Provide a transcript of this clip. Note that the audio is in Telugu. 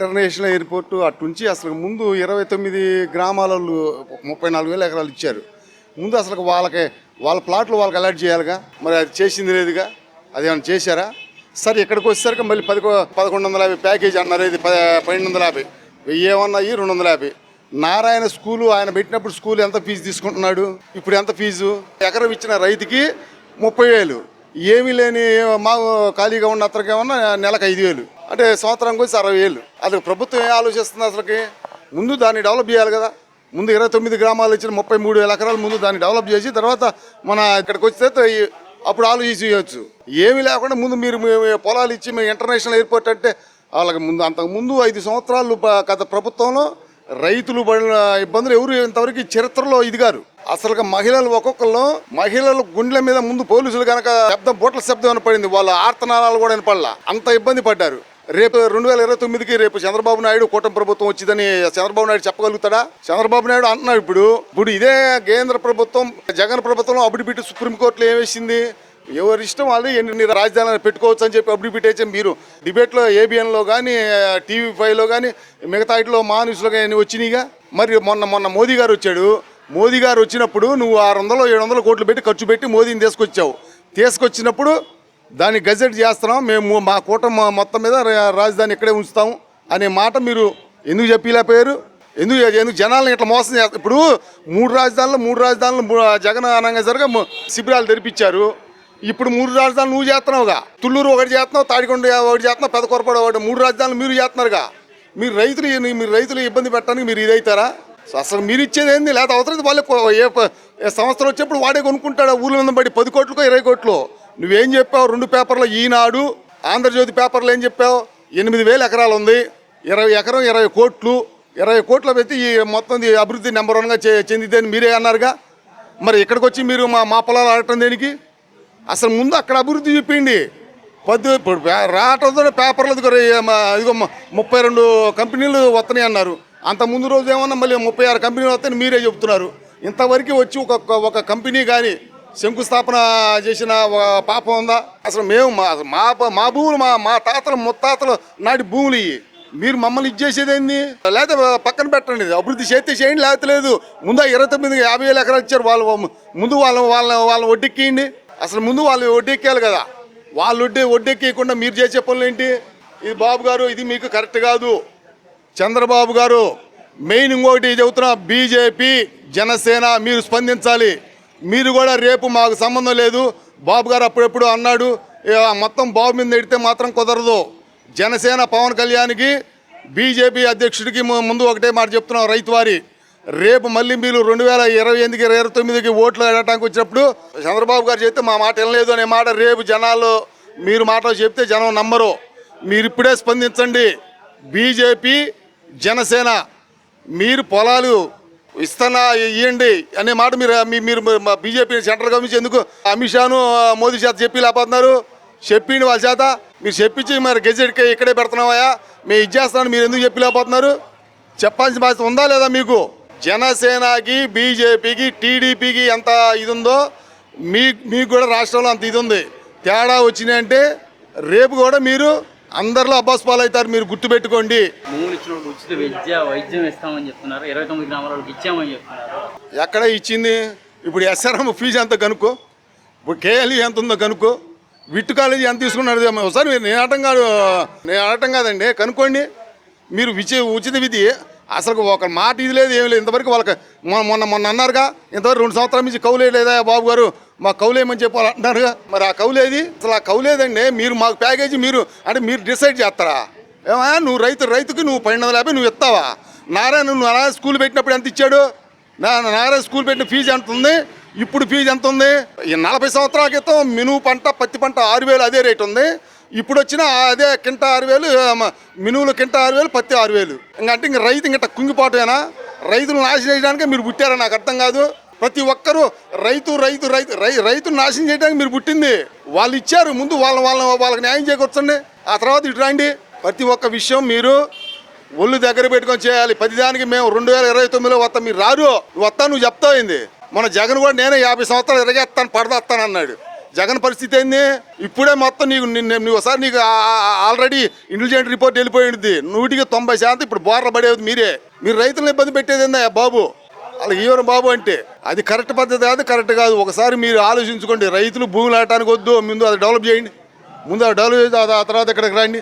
ఇంటర్నేషనల్ ఎయిర్పోర్ట్ అటు నుంచి అసలు ముందు ఇరవై తొమ్మిది గ్రామాలలో ముప్పై నాలుగు వేల ఎకరాలు ఇచ్చారు. ముందు అసలు వాళ్ళకి వాళ్ళ ప్లాట్లు వాళ్ళకి అలర్ట్ చేయాలిగా? మరి అది చేసింది లేదుగా? అది ఏమైనా చేశారా? సరే ఇక్కడికి వచ్చేసరికి మళ్ళీ పది పదకొండు వందల యాభై ప్యాకేజ్ అన్నారు. ఇది ప- పన్నెండు వందల యాభై. వెయ్యి ఏమన్నాయి రెండు వందల యాభై. నారాయణ స్కూలు ఆయన పెట్టినప్పుడు స్కూల్ ఎంత ఫీజు తీసుకుంటున్నాడు? ఇప్పుడు ఎంత ఫీజు? ఎకరం ఇచ్చిన రైతుకి ముప్పై వేలు. ఏమీ లేని మా ఖాళీగా ఉన్న అతనికి ఏమన్నా నెలకు ఐదు వేలు. అంటే సంవత్సరం గురించి అరవై వేలు అది ప్రభుత్వం ఏం ఆలోచిస్తుంది అసలుకి? ముందు దాన్ని డెవలప్ చేయాలి కదా. ముందు ఇరవై తొమ్మిది గ్రామాలు ఇచ్చిన ముప్పై మూడు వేల ఎకరాలు ముందు దాన్ని డెవలప్ చేసి తర్వాత మన ఇక్కడికి వస్తే అప్పుడు అప్పుడు ఆలోచించవచ్చు. ఏమీ లేకుండా ముందు మీరు పొలాలు ఇచ్చి మేము ఇంటర్నేషనల్ ఎయిర్పోర్ట్ అంటే వాళ్ళకి ముందు అంతకు ముందు ఐదు సంవత్సరాలు గత ప్రభుత్వంలో రైతులు పడిన ఇబ్బందులు ఎవరు ఇంతవరకు చరిత్రలో ఇదిగారు అసలుగా మహిళలు ఒక్కొక్కరు మహిళలు గుండెల మీద ముందు పోలీసులు కనుక శబ్దం బోట్ల శబ్దం పడింది వాళ్ళ ఆర్తనాలు కూడా వినపడలా. అంత ఇబ్బంది పడ్డారు. రేపు రెండు వేల ఇరవై తొమ్మిదికి రేపు చంద్రబాబు నాయుడు కూటమి ప్రభుత్వం వచ్చిందని చంద్రబాబు నాయుడు చెప్పగలుగుతాడా? చంద్రబాబు నాయుడు అంటున్నాడు ఇప్పుడు. ఇప్పుడు ఇదే కేంద్ర ప్రభుత్వం జగన్ ప్రభుత్వం అప్పుడు సుప్రీంకోర్టులో ఏం వేసింది? ఎవరి ఇష్టం వాళ్ళు ఎన్ని రాజధానులు పెట్టుకోవచ్చు అని చెప్పి అప్పుడు అయితే మీరు డిబేట్లో ఏబిఎన్లో కానీ టీవీ ఫైవ్లో కానీ మిగతా ఇట్లో మా న్యూస్లో కానీ వచ్చినాయిగా? మరి మొన్న మొన్న మోదీ గారు వచ్చాడు. మోదీ గారు వచ్చినప్పుడు నువ్వు ఆరు వందలు ఏడు వందల కోట్లు పెట్టి ఖర్చు పెట్టి మోదీని తీసుకొచ్చావు. తీసుకొచ్చినప్పుడు దాన్ని గజెట్ చేస్తున్నాం. మేము మా కూటమి మొత్తం మీద రాజధాని ఇక్కడే ఉంచుతాం అనే మాట మీరు ఎందుకు చెప్పలేకపోయారు? ఎందుకు ఎందుకు జనాలను ఇట్లా మోసం చేస్తారు ఇప్పుడు మూడు రాజధానులు మూడు రాజధానులు జగన్ అనగా జరగ ము- శిబిరాలు తెరిపించారు. ఇప్పుడు మూడు రాజధానులు నువ్వు చేస్తున్నావుగా. తుళ్ళూరు ఒకటి చేస్తున్నావు తాడికొండ ఒకటి చేస్తున్నావు పెద్ద ఒకటి మూడు రాజధానులు మీరు చేస్తున్నారుగా. మీరు రైతులు మీరు రైతులు ఇబ్బంది పెట్టడానికి మీరు ఇదైతారా? అసలు మీరు ఇచ్చేది ఏంది? లేదా అవసరం వాళ్ళే ఏ సంవత్సరం వచ్చేప్పుడు వాడే కొనుక్కుంటాడు? ఊళ్ళో మీద పడి పది కోట్లకో ఇరవై కోట్లు నువ్వేం చెప్పావు? రెండు పేపర్లో ఈనాడు. ఆంధ్రజ్యోతి పేపర్లో ఏం చెప్పావు? ఎనిమిది వేల ఎకరాలు ఉంది. ఇరవై ఎకరం ఇరవై కోట్లు. ఇరవై కోట్ల పెట్టి ఈ మొత్తం ఈ అభివృద్ధి నెంబర్ వన్గా చె- చెందిద్దని మీరే అన్నారుగా? మరి ఇక్కడికి వచ్చి మీరు మా మా పొలాలు ఆడటం దేనికి? అసలు ముందు అక్కడ అభివృద్ధి చూపిండి. పద్దు ఇప్పుడు రావటంతో పేపర్లు ఇదిగో ఇదిగో ముప్పై రెండు కంపెనీలు వస్తున్నాయి అన్నారు. అంత ముందు రోజు ఏమన్నా మళ్ళీ ముప్పై ఆరు కంపెనీలు వస్తాయని మీరే చెప్తున్నారు ఇంతవరకు వచ్చి ఒక ఒక కంపెనీ కానీ శంకుస్థాపన చేసిన పాపం ఉందా? అసలు మేము మా మా మా భూములు మా మా తాతలు ముత్తాతలు నాటి భూములు ఇవి మీరు మమ్మల్ని ఇచ్చేసేది ఏంది? లేకపోతే పక్కన పెట్టండి అభివృద్ధి చేస్తే చేయండి లేకపోతే లేదు. ముందు ఇరవై తొమ్మిది యాభై వేలు ఎకరాలు ఇచ్చారు వాళ్ళు ముందు వాళ్ళ వాళ్ళ వాళ్ళని వడ్డెక్కియండి అసలు ముందు వాళ్ళు వడ్డెక్కాలి కదా. వాళ్ళు వడ్డీ వడ్డెక్కియకుండా మీరు చేసే పనులు ఏంటి? ఇది బాబు గారు ఇది మీకు కరెక్ట్ కాదు. చంద్రబాబు గారు మెయిన్ ఇంకొకటి చెబుతున్నా బీజేపీ జనసేన మీరు స్పందించాలి. మీరు కూడా రేపు మాకు సంబంధం లేదు. బాబు గారు అప్పుడెప్పుడు అన్నాడు మొత్తం బాబు మీద ఎడితే మాత్రం కుదరదు. జనసేన పవన్ కళ్యాణ్కి బీజేపీ అధ్యక్షుడికి ముందు ఒకటే మాట చెప్తున్నాం రైతు వారి రేపు మళ్ళీ మీరు రెండు వేల ఇరవై ఎనిమిదికి ఇరవై తొమ్మిదికి ఓట్లు అడగటానికి వచ్చినప్పుడు చంద్రబాబు గారు చెప్తే మా మాట వినలేదు అనే మాట రేపు జనాలు మీరు మాటలు చెప్తే జనం నమ్మరు. మీరు ఇప్పుడే స్పందించండి. బీజేపీ జనసేన మీరు పొలాలు ఇస్తున్నా ఇవ్వండి అనే మాట మీరు మీ- మీరు మా బీజేపీ సెంట్రల్ గవర్నమెంట్ ఎందుకు అమిత్ షాను మోదీ చేత చెప్పి లేకపోతున్నారు? చెప్పిండి వాళ్ళ చేత. మీరు చెప్పించి మరి గెజెట్ ఇక్కడే పెడుతున్నావా మేము ఇచ్చేస్తాను మీరు ఎందుకు చెప్పి లేకపోతున్నారు? చెప్పాల్సిన బాధ్యత ఉందా లేదా మీకు? జనసేనకి బీజేపీకి టీడీపీకి ఎంత ఇది ఉందో మీ మీకు కూడా రాష్ట్రంలో అంత ఇది ఉంది తేడా వచ్చినాయంటే రేపు కూడా మీరు అందరిలో అబ్బాస్ పాలవుతారు మీరు గుర్తుపెట్టుకోండి. భూములు ఇచ్చినప్పుడు ఉచిత విద్య వైద్యం ఇస్తామని చెప్తున్నారు. ఇరవై తొమ్మిది గ్రామాలకు ఇచ్చామని చెప్తున్నారు. ఎక్కడ ఇచ్చింది? ఇప్పుడు ఎస్ఆర్ఎం ఫీజు ఎంత కనుక్కో? ఇప్పుడు కేఎల్ఈ ఎంత ఉందో కనుక్కో? విట్టు కాలేజీ ఎంత తీసుకున్నారు ఒకసారి మీరు నేను అడటం కాదు నేను అడటం కాదండి. కనుక్కోండి. మీరు విచ ఉచిత విధి అసలు ఒక మాట ఇది లేదు ఏమి లేదు. ఇంతవరకు వాళ్ళకి మొన్న మొన్న మొన్న అన్నారుగా ఇంతవరకు రెండు సంవత్సరాల నుంచి కౌలే లేదా బాబు గారు? మా కౌలేమని చెప్పాలి అంటున్నారు మరి ఆ కౌలేది అసలు ఆ కౌలేదండి మీరు మాకు ప్యాకేజీ మీరు అంటే మీరు డిసైడ్ చేస్తారా? ఏమా? నువ్వు రైతు రైతుకి నువ్వు పన్నెండు వందల యాభై నువ్వు ఇస్తావా? నారాయణ నువ్వు నారాయణ స్కూల్ పెట్టినప్పుడు ఎంత ఇచ్చాడు? నా నారాయణ స్కూల్ పెట్టిన ఫీజు ఎంత ఉంది? ఇప్పుడు ఫీజు ఎంత ఉంది? నలభై సంవత్సరాల క్రితం మినువు పంట పత్తి పంట ఆరు వేలు అదే రేట్ ఉంది. ఇప్పుడు వచ్చిన అదే కింట ఆరు వేలు మినువులు కింట ఆరు వేలు పత్తి ఆరు వేలు. ఇంకా అంటే ఇంక రైతు ఇంకట కుంగిపోటేనా రైతులు నాశనం చేయడానికి మీరు పుట్టారా నాకు అర్థం కాదు. ప్రతి ఒక్కరూ రైతు రైతు రైతు రై రైతును నాశనం చేయడానికి మీరు పుట్టింది. వాళ్ళు ఇచ్చారు ముందు వాళ్ళ వాళ్ళ వాళ్ళకి న్యాయం చేకూర్చండి. ఆ తర్వాత ఇటు రండి. ప్రతి ఒక్క విషయం మీరు ఒళ్ళు దగ్గర పెట్టుకొని చేయాలి. పదిదానికి మేము రెండు వేల ఇరవై తొమ్మిదిలో వస్తాం మీరు రారు. నువ్వు వస్తా నువ్వు చెప్తావు మన జగన్ కూడా నేనే యాభై సంవత్సరాలు ఎరగేస్తాను పడదాస్తాను అన్నాడు. జగన్ పరిస్థితి ఏంది? ఇప్పుడే మొత్తం నీకు నిన్న నువ్వు ఒకసారి నీకు ఆల్రెడీ ఇంటెలిజెంట్ రిపోర్ట్ వెళ్ళిపోయింది నూటికి తొంభై శాతం ఇప్పుడు బోర్ర పడేది మీరే. మీరు రైతులను ఇబ్బంది పెట్టేది ఏందా బాబు? అలా ఈవెన్ బాబు అంటే అది కరెక్ట్ పద్ధతి కాదు కరెక్ట్ కాదు. ఒకసారి మీరు ఆలోచించుకోండి రైతులు భూములు ఆడటానికి వద్దు ముందు అది డెవలప్ చేయండి. ముందు అది డెవలప్ చేసి ఆ తర్వాత ఇక్కడికి రండి.